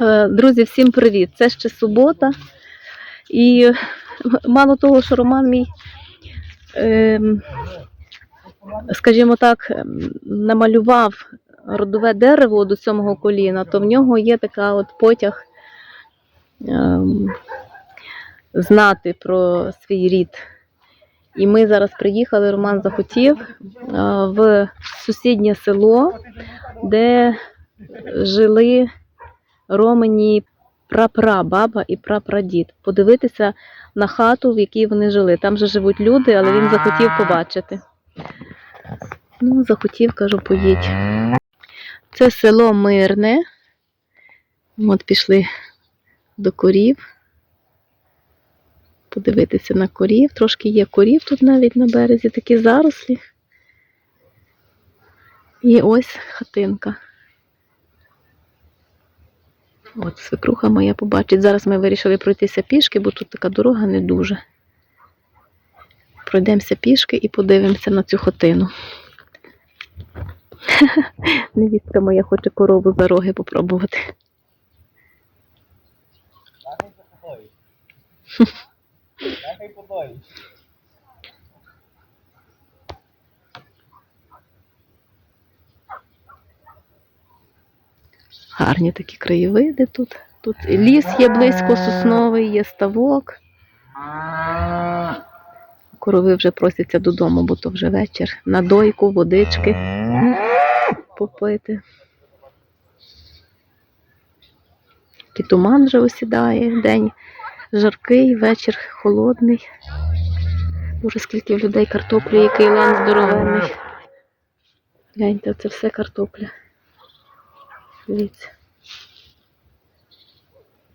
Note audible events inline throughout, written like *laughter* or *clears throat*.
Е, Друзі, всім привіт! Це ще субота. І мало того, що Роман мій, ем, скажімо так, ем, намалював родове дерево до сьомого коліна, то в нього є така от потяг ем, знати про свій рід. І ми зараз приїхали, Роман захотів е, в сусіднє село, де жили Романі прапрабаба і прапрадід. Подивитися на хату, в якій вони жили. Там же живуть люди, але він захотів побачити. Ну, захотів, кажу, поїдь. Це село Мирне. От пішли до корів. Подивитися на корів. Трошки є корів тут навіть на березі, такі зарослі. І ось хатинка. От свекруха моя побачить. Зараз ми вирішили пройтися пішки, бо тут така дорога не дуже. Пройдемося пішки і подивимося на цю хатину. *laughs* Невістка моя хоче корову за роги попробувати. *laughs* Гарні такі краєвиди тут. Тут ліс є близько сосновий, є ставок. Корови вже просяться додому, бо то вже вечір. На дойку, водички попити. І туман вже осідає, день жаркий, вечір холодний. Боже, скільки в людей картоплі, який лан здоровенний. Гляньте, це все картопля. Дивіться.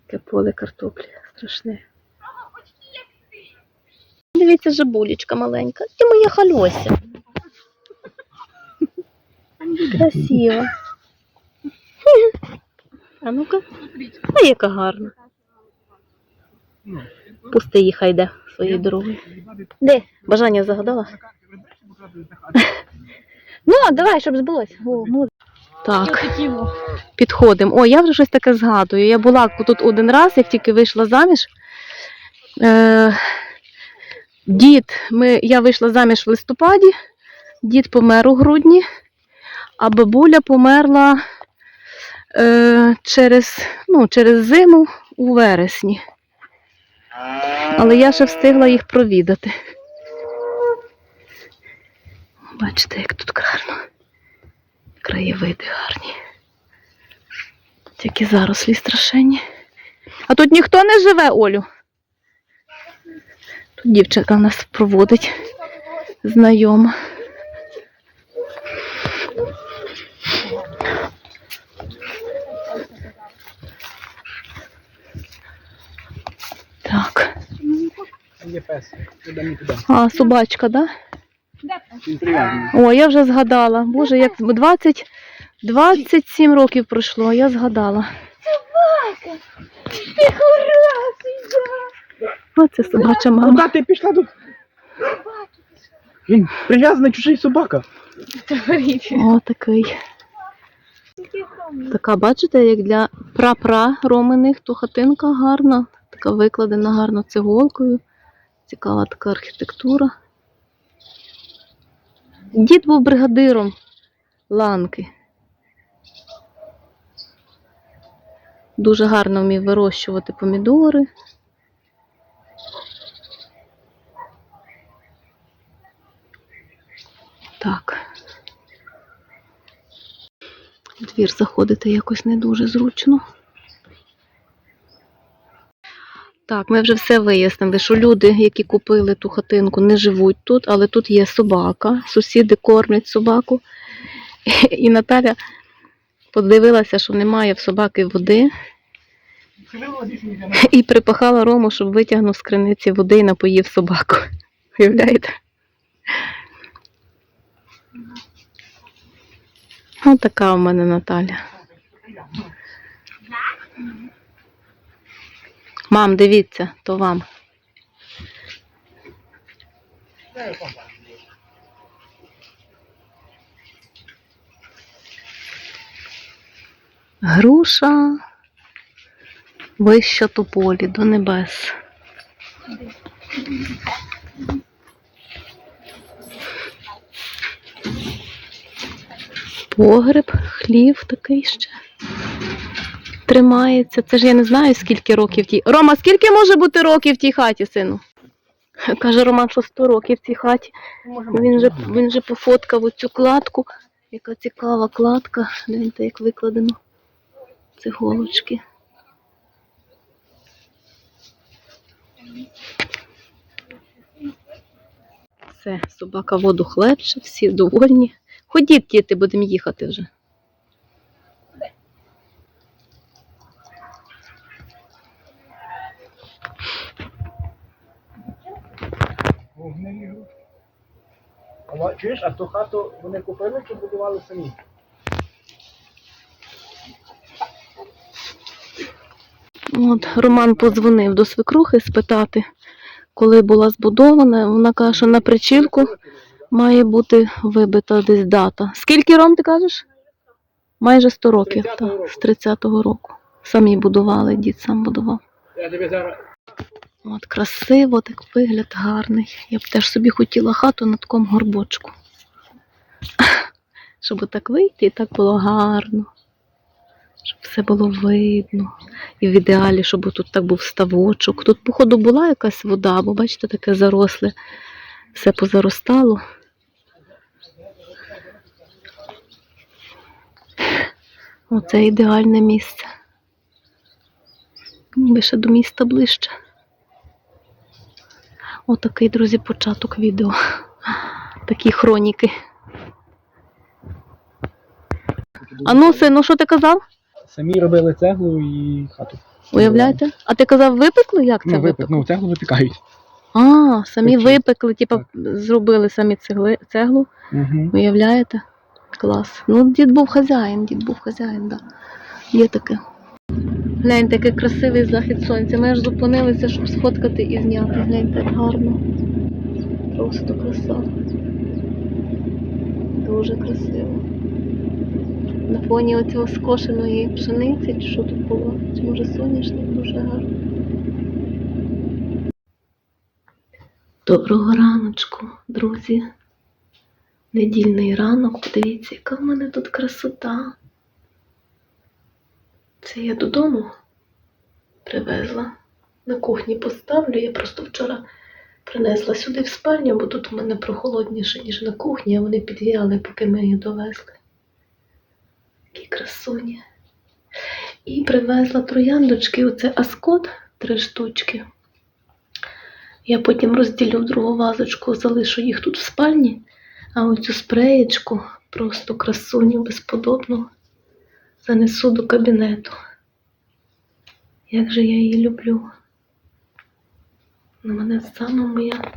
Яке поле картоплі страшне. Дивіться, жабулечка маленька. Ти моя хальося. Красиво. А ну-ка. А яка гарна. Пусти її хай йде своєю дорогою. Де? Бажання загадала? *laughs* Ну, давай, щоб збулось. Ну. Так, підходимо. О, я вже щось таке згадую. Я була тут один раз, як тільки вийшла заміж. Е, дід, ми, я вийшла заміж в листопаді, дід помер у грудні, а бабуля померла е, через, ну, через зиму у вересні. Але я ще встигла їх провідати. Бачите, як тут гарно. Краєвиди гарні. Такі зарослі страшенні. А тут ніхто не живе, Олю. Тут дівчинка нас проводить знайома. Так. А, собачка, так? Да? О, я вже згадала. Боже, як 20, 27 років пройшло, а я згадала. Оце собача мама. Куди ти пішла тут? Він прив'язаний чужий собака. О, такий. Така, бачите, як для прапра романих, то хатинка гарна, така викладена гарно цеголкою. Цікава така архітектура. Дід був бригадиром ланки. Дуже гарно вмів вирощувати помідори. Так. В двір заходити якось не дуже зручно. Так, ми вже все вияснили, що люди, які купили ту хатинку, не живуть тут, але тут є собака. Сусіди кормлять собаку. *laughs* І Наталя подивилася, що немає в собаки води, і припахала Рому, щоб витягнув з криниці води і напоїв собаку. *laughs* Уявляєте? Ось така у мене Наталя. Мам, дивіться, то вам. Груша, Вища тополі до небес. Погреб, хлів такий ще. Тримається. Це ж я не знаю, скільки років тій. Рома, скільки може бути років в тій хаті, сину? *laughs* Каже Роман, що 100 років в цій хаті. Він же, він же пофоткав оцю кладку. Яка цікава кладка. Гляньте, як викладено. Цеголочки. Все, собака воду хлебче, всі довольні. Ходіть, діти, будемо їхати вже. А чуєш, а ту хату вони купили чи будували самі? От Роман подзвонив до свекрухи спитати, коли була збудована. Вона каже, що на причілку має бути вибита десь дата. Скільки Ром, ти кажеш? Майже 100 років, 30-го так, з 30-го року. Самі будували, дід сам будував. Я тобі зараз. От красиво, так вигляд гарний. Я б теж собі хотіла хату на такому горбочку. *laughs* Щоб так вийти і так було гарно. Щоб все було видно. І в ідеалі, щоб тут так був ставочок. Тут, походу, була якась вода, бо бачите, таке заросле. Все позаростало. Оце ідеальне місце. Ніби ще до міста ближче. Отакий, друзі, початок відео. Такі хроніки. А ну, сину, що ти казав? Самі робили цеглу і хату. Уявляєте? А ти казав, випекли? Як це Ну, випек, випекли? ну, цеглу випікають. А, самі Печуть. випекли, типа зробили самі цегли, цеглу. Угу. Уявляєте? Клас. Ну, дід був хазяїн, дід був хазяїн, так. Да. Є таке. Гляньте, який красивий захід сонця. Ми аж зупинилися, щоб сфоткати і зняти. Гляньте, як гарно. Просто краса. Дуже красиво. На фоні оцього скошеної пшениці, чи що тут було? Чи може соняшник дуже гарно. Доброго раночку, друзі. Недільний ранок, подивіться, яка в мене тут красота. Це я додому привезла. На кухні поставлю. Я просто вчора принесла сюди в спальню, бо тут у мене прохолодніше, ніж на кухні, а вони підвіяли, поки ми її довезли. Які красуні. І привезла трояндочки, оце аскот, три штучки. Я потім розділю другу вазочку, залишу їх тут в спальні. А оцю спреєчку, просто красуню безподобну, занесу до кабінету. Як же я її люблю. На мене саме моя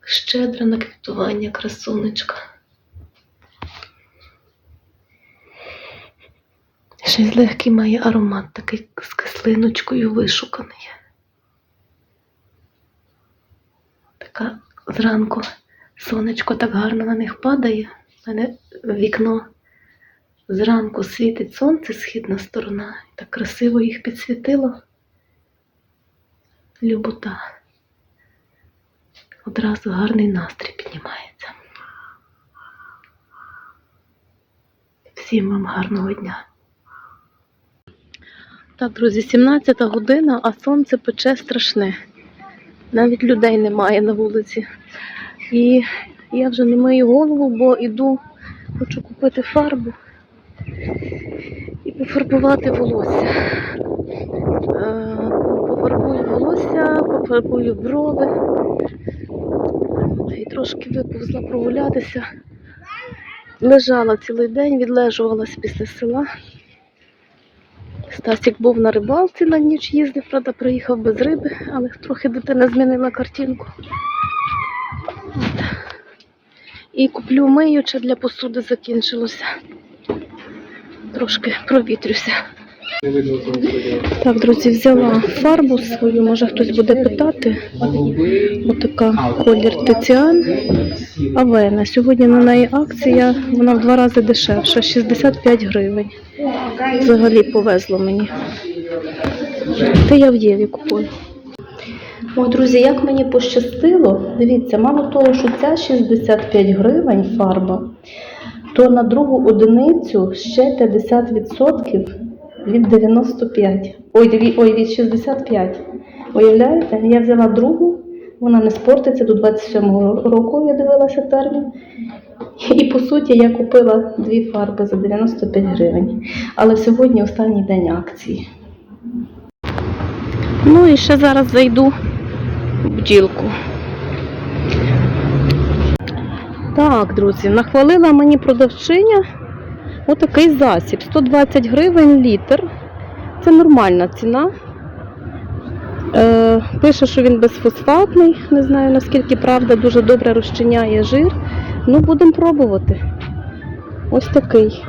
щедра на квітування красунечка. Й легкий має аромат, такий з кислиночкою вишуканий. Така зранку сонечко так гарно на них падає. У мене вікно зранку світить сонце, східна сторона. Так красиво їх підсвітило. Любота. Одразу гарний настрій піднімається. Всім вам гарного дня. Так, друзі, 17 година, а сонце пече страшне. Навіть людей немає на вулиці. І я вже не мию голову, бо іду, хочу купити фарбу і пофарбувати волосся. Е, Пофарбую волосся, пофарбую брови. І трошки виповзла прогулятися. Лежала цілий день, відлежувалась після села. Стасік був на рибалці на ніч їздив, правда, приїхав без риби, але трохи дитина змінила картинку. От. І куплю миюче для посуди закінчилося. Трошки провітрюся. Так, друзі, взяла фарбу свою, може хтось буде питати. Отака колір Тиціан. Авена. Сьогодні на неї акція, вона в два рази дешевша, 65 гривень. Взагалі повезло мені. Ти я в Єві купую. О, друзі, як мені пощастило, дивіться, мало того, що ця 65 гривень фарба, то на другу одиницю ще 50% від 95. Ой, ой, від 65. Уявляєте? Я взяла другу, вона не спортиться до 27-го року, я дивилася термін. І по суті я купила дві фарби за 95 гривень. Але сьогодні останній день акції. Ну і ще зараз зайду в бджілку. Так, друзі, нахвалила мені продавчиня отакий засіб. 120 гривень літр. Це нормальна ціна. Е, пише, що він безфосфатний. Не знаю наскільки правда, дуже добре розчиняє жир. Ну, будемо пробувати. Ось такий.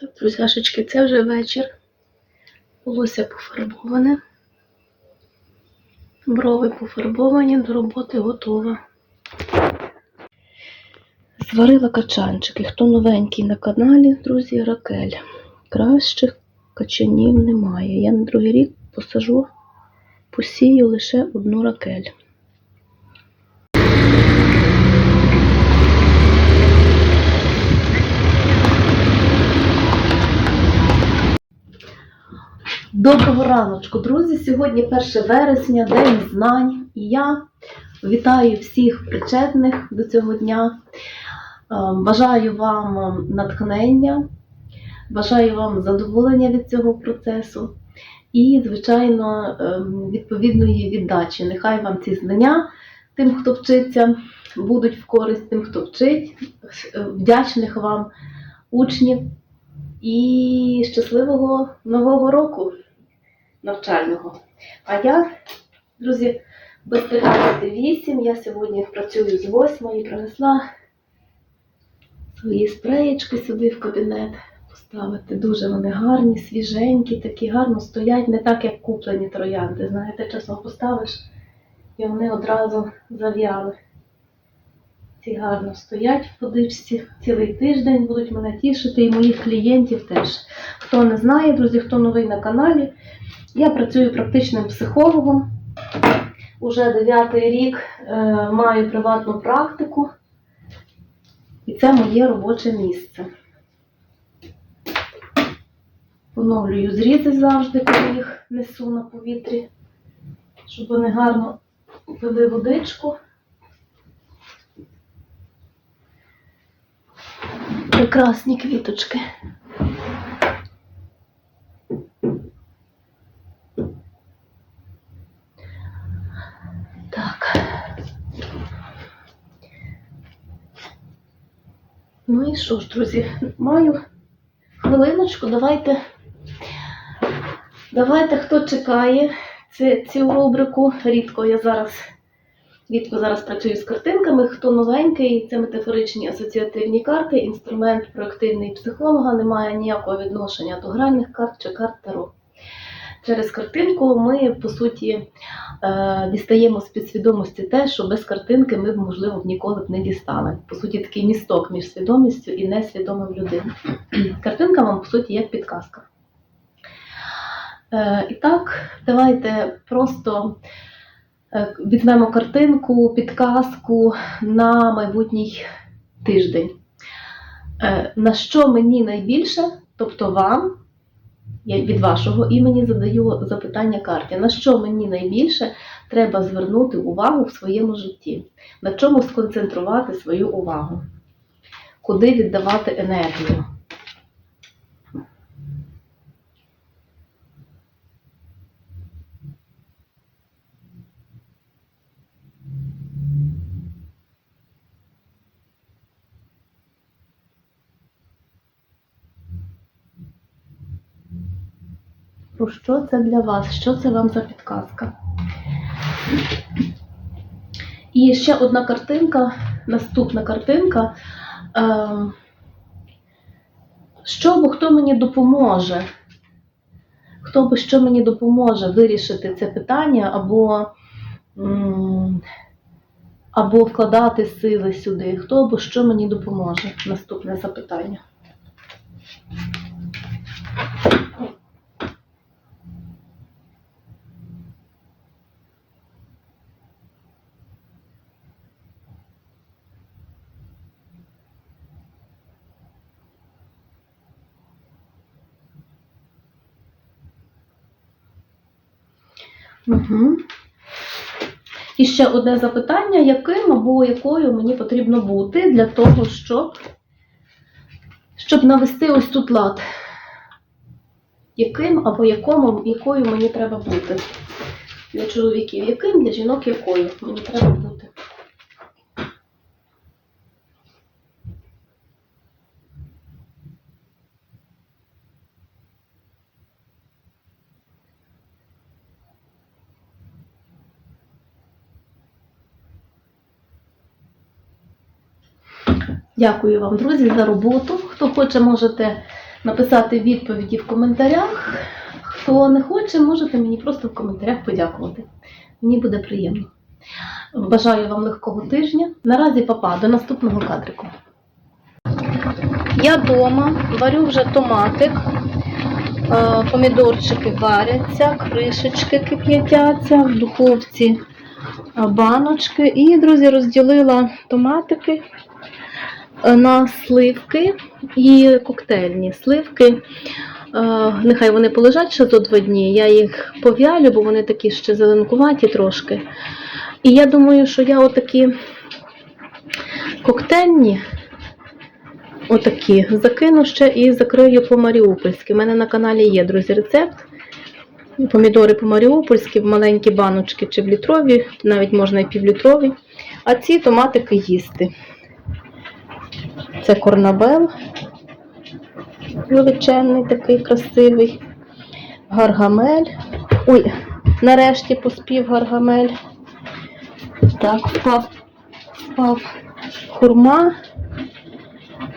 Так, друзяшечки, це вже вечір. Волосся пофарбоване. Брови пофарбовані, до роботи готова. Зварила качанчики. Хто новенький на каналі, друзі, Ракель. Кращих качанів немає. Я на другий рік посажу, посію лише одну ракель. Доброго раночку, друзі! Сьогодні 1 вересня, День знань, і я вітаю всіх причетних до цього дня. Е, Бажаю вам е, натхнення, бажаю вам задоволення від цього процесу і, звичайно, е, відповідної віддачі. Нехай вам ці знання, тим, хто вчиться, будуть в користь тим, хто вчить, вдячних вам учнів і щасливого нового року навчального. А я, друзі, без 15.08, я сьогодні працюю з 8 і принесла свої спреєчки сюди в кабінет поставити. Дуже вони гарні, свіженькі, такі гарно стоять, не так, як куплені троянди. Знаєте, чесно поставиш, і вони одразу зав'яли. Ці гарно стоять в водичці цілий тиждень, будуть мене тішити і моїх клієнтів теж. Хто не знає, друзі, хто новий на каналі, я працюю практичним психологом. Уже дев'ятий рік е, маю приватну практику, і це моє робоче місце. Поновлюю зрізи завжди, коли їх несу на повітрі, щоб вони гарно пили водичку. Прекрасні квіточки. Так. Ну і що ж, друзі, маю хвилиночку, давайте. Давайте, хто чекає цю рубрику. Рідко я зараз рідко зараз працюю з картинками. Хто новенький, це метафоричні асоціативні карти, інструмент проактивний психолога, не має ніякого відношення до гральних карт чи карт Таро. Через картинку ми, по суті, е, дістаємо з підсвідомості те, що без картинки ми б, можливо, ніколи б не дістали. По суті, такий місток між свідомістю і несвідомим людиною. *clears throat* Картинка вам, по суті, як підказка. Е, І так, давайте просто е, візьмемо картинку, підказку на майбутній тиждень. На що мені найбільше, тобто вам, я від вашого імені задаю запитання карті, на що мені найбільше треба звернути увагу в своєму житті, на чому сконцентрувати свою увагу, куди віддавати енергію. Про що це для вас? Що це вам за підказка? І ще одна картинка, наступна картинка. Ем, Що або хто мені допоможе? Хто би що мені допоможе вирішити це питання, або, або вкладати сили сюди? Хто або що мені допоможе? Наступне запитання. Угу. І ще одне запитання, яким або якою мені потрібно бути для того, щоб, щоб навести ось тут лад. Яким або якому, якою мені треба бути? Для чоловіків яким, для жінок якою мені треба бути. Дякую вам, друзі, за роботу. Хто хоче, можете написати відповіді в коментарях. Хто не хоче, можете мені просто в коментарях подякувати. Мені буде приємно. Бажаю вам легкого тижня. Наразі папа, до наступного кадрику. Я вдома варю вже томатик, е, помідорчики варяться, кришечки кип'ятяться, в духовці е, баночки. І, друзі, розділила томатики на сливки і коктейльні сливки. Е, Нехай вони полежать ще зо два дні. Я їх пов'ялю, бо вони такі ще зеленкуваті трошки. І я думаю, що я отакі коктейльні, отакі, закину ще і закрию по-маріупольськи. У мене на каналі є, друзі, рецепт. Помідори по-маріупольськи, в маленькі баночки чи в літрові, навіть можна і півлітрові. А ці томатики їсти. Це корнабел величезний, такий красивий. Гаргамель. Ой, нарешті поспів гаргамель. Так, впав, впав хурма,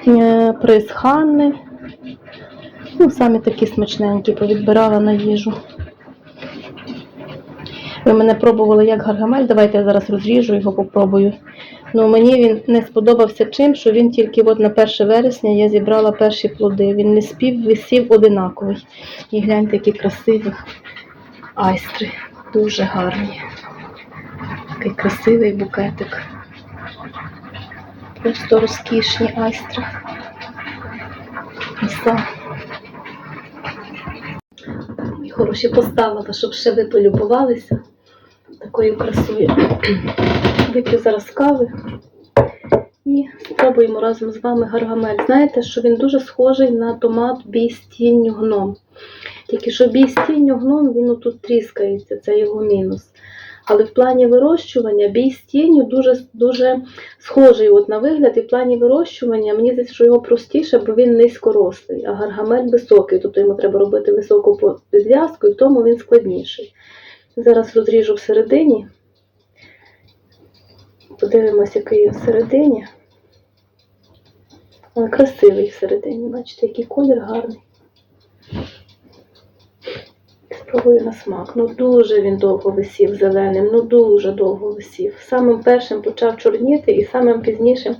е, приз Ханни. Ну, самі такі смачненькі, повідбирала на їжу. Ви мене пробували як гаргамель, давайте я зараз розріжу його, попробую. Ну, мені він не сподобався чим, що він тільки от на 1 вересня я зібрала перші плоди. Він не спів, висів одинаковий. І гляньте, які красиві айстри. Дуже гарні. Такий красивий букетик. Просто розкішні айстри. Краса. Мої Хороші поставила, щоб ще ви полюбувалися такою красою. Вип'ю зараз кави і спробуємо разом з вами гаргамель. Знаєте, що він дуже схожий на томат бій з тінню гном. Тільки що бій з тінню гном, він отут тріскається, це його мінус. Але в плані вирощування бій з тінню дуже, дуже схожий от на вигляд, і в плані вирощування мені здається, що його простіше, бо він низькорослий, а гаргамель високий, тобто йому треба робити високу підв'язку, і в тому він складніший. Зараз розріжу всередині. Подивимось, який він всередині. Але красивий всередині. Бачите, який колір гарний. Спробую на смак. Ну дуже він довго висів зеленим, ну дуже довго висів. Самим першим почав чорніти і самим пізнішим.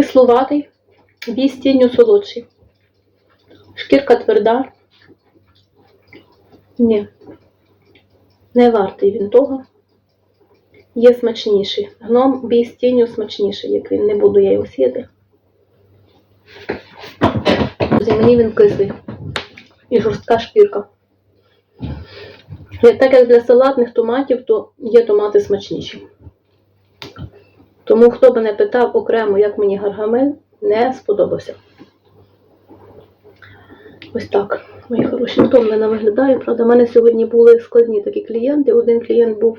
Кисловатий, бій з тінню солодший. Шкірка тверда. Ні. Не вартий він того. Є смачніший. Гном бій з тінню смачніший, як він. Не буду я його сіяти. Друзі, Мені він кислий. І жорстка шкірка. Так як для салатних томатів, то є томати смачніші. Тому хто мене питав окремо, як мені гаргамель, не сподобався. Ось так, мої хороші, втомлена виглядаю. Правда, в мене сьогодні були складні такі клієнти. Один клієнт був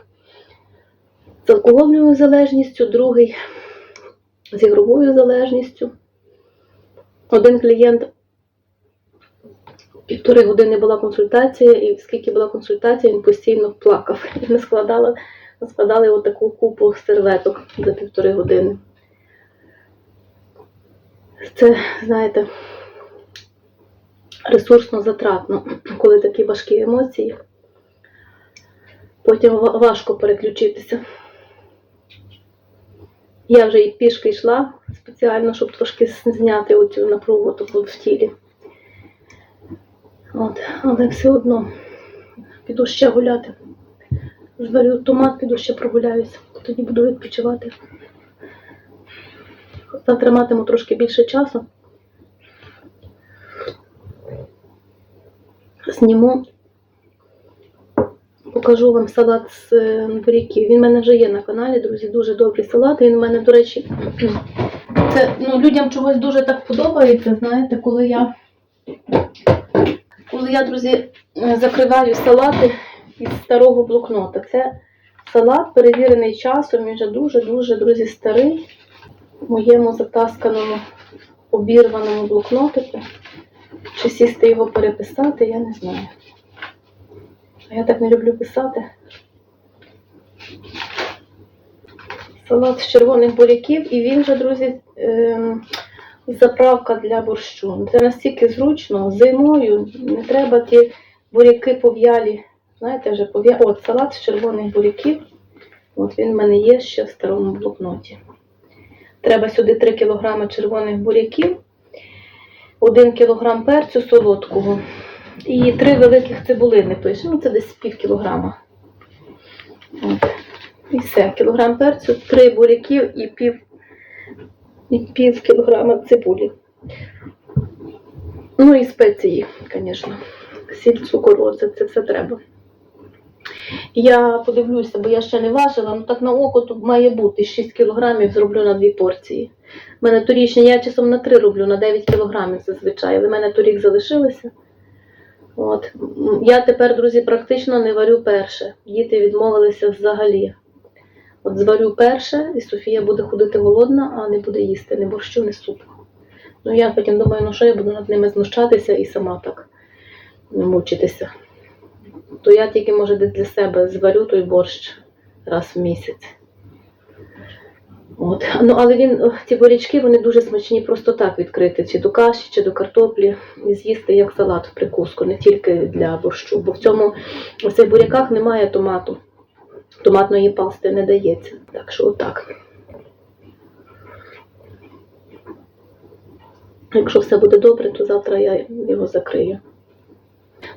з алкогольною залежністю, другий з ігровою залежністю. Один клієнт півтори години була консультація, і скільки була консультація, він постійно плакав. *laughs* І ми складали, ми складали отаку купу серветок за півтори години. Це, знаєте, ресурсно затратно, коли такі важкі емоції. Потім важко переключитися. Я вже і пішки йшла спеціально, щоб трошки зняти оцю напругу таку в тілі. От, але все одно піду ще гуляти. Зварю томат, піду ще прогуляюся, тоді буду відпочивати. Завтра матиму трошки більше часу. Зніму, покажу вам салат з е. Він в мене вже є на каналі, друзі, дуже добрий салат. Він в мене, до речі, *clears throat* це ну, людям чогось дуже так подобається, знаєте, коли я, коли я, друзі, е, закриваю салати із старого блокнота. Це салат, перевірений часом, він вже дуже-дуже, друзі, старий в моєму затасканому, обірваному блокнотику. Чи сісти його переписати, я не знаю. А я так не люблю писати. Салат з червоних буряків, і він же, друзі, ем, заправка для борщу. Це настільки зручно, зимою не треба ті буряки пов'ялі. Знаєте, вже пов'ялі. От салат з червоних буряків. От він в мене є ще в старому блокноті. Треба сюди 3 кг червоних буряків, 1 кг перцю солодкого і 3 великих цибулини пише. Ну, це десь пів кілограма. От. І все, кілограм перцю, 3 буряків і пів, і пів кілограма цибулі. Ну і спеції, звісно. Сіль, цукор, оце це все треба. Я подивлюся, бо я ще не важила, ну так на око тут має бути 6 кілограмів, зроблю на дві порції. У мене торічні, я часом на 3 роблю, на 9 кілограмів зазвичай, але в мене торік залишилися. От. Я тепер, друзі, практично не варю перше. Діти відмовилися взагалі. От зварю перше, і Софія буде ходити голодна, а не буде їсти ні борщу, ні супу. Ну я потім думаю, ну що я буду над ними знущатися і сама так мучитися то я тільки, може, десь для себе зварю той борщ раз в місяць. От. Ну, але він, ці бурячки, вони дуже смачні просто так відкрити, чи до каші, чи до картоплі, і з'їсти як салат в прикуску, не тільки для борщу. Бо в цьому в цих буряках немає томату. Томатної пасти не дається. Так що отак. Якщо все буде добре, то завтра я його закрию.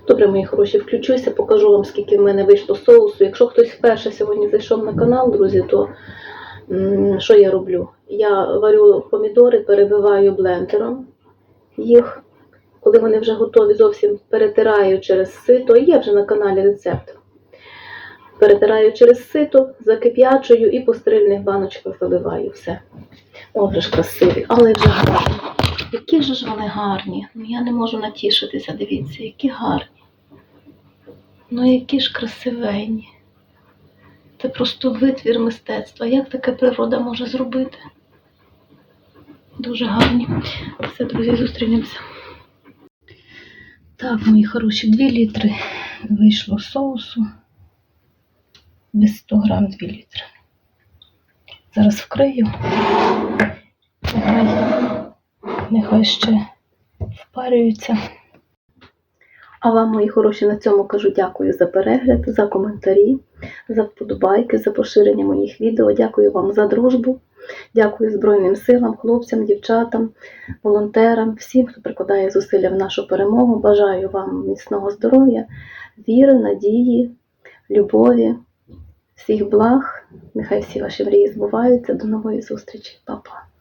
Добре, мої хороші, включуся, покажу вам, скільки в мене вийшло соусу. Якщо хтось вперше сьогодні зайшов на канал, друзі, то що я роблю? Я варю помідори, перебиваю блендером їх. Коли вони вже готові, зовсім перетираю через сито. Є вже на каналі рецепт. Перетираю через сито, закип'ячую і по стрільних баночках заливаю все. О, вже ж красиві, але вже гарні. Які ж вони гарні. Ну я не можу натішитися, дивіться, які гарні. Ну які ж красивенні. Це просто витвір мистецтва. Як таке природа може зробити? Дуже гарні. Все, друзі, зустрінемося. Так, мої хороші, 2 літри вийшло соусу. Без 100 грам 2 літри. Зараз вкрию. Нехай, ще впарюються. А вам, мої хороші, на цьому кажу дякую за перегляд, за коментарі, за вподобайки, за поширення моїх відео. Дякую вам за дружбу. Дякую Збройним силам, хлопцям, дівчатам, волонтерам, всім, хто прикладає зусилля в нашу перемогу. Бажаю вам міцного здоров'я, віри, надії, любові, всіх благ. Нехай всі ваші мрії збуваються. До нової зустрічі, Па-па.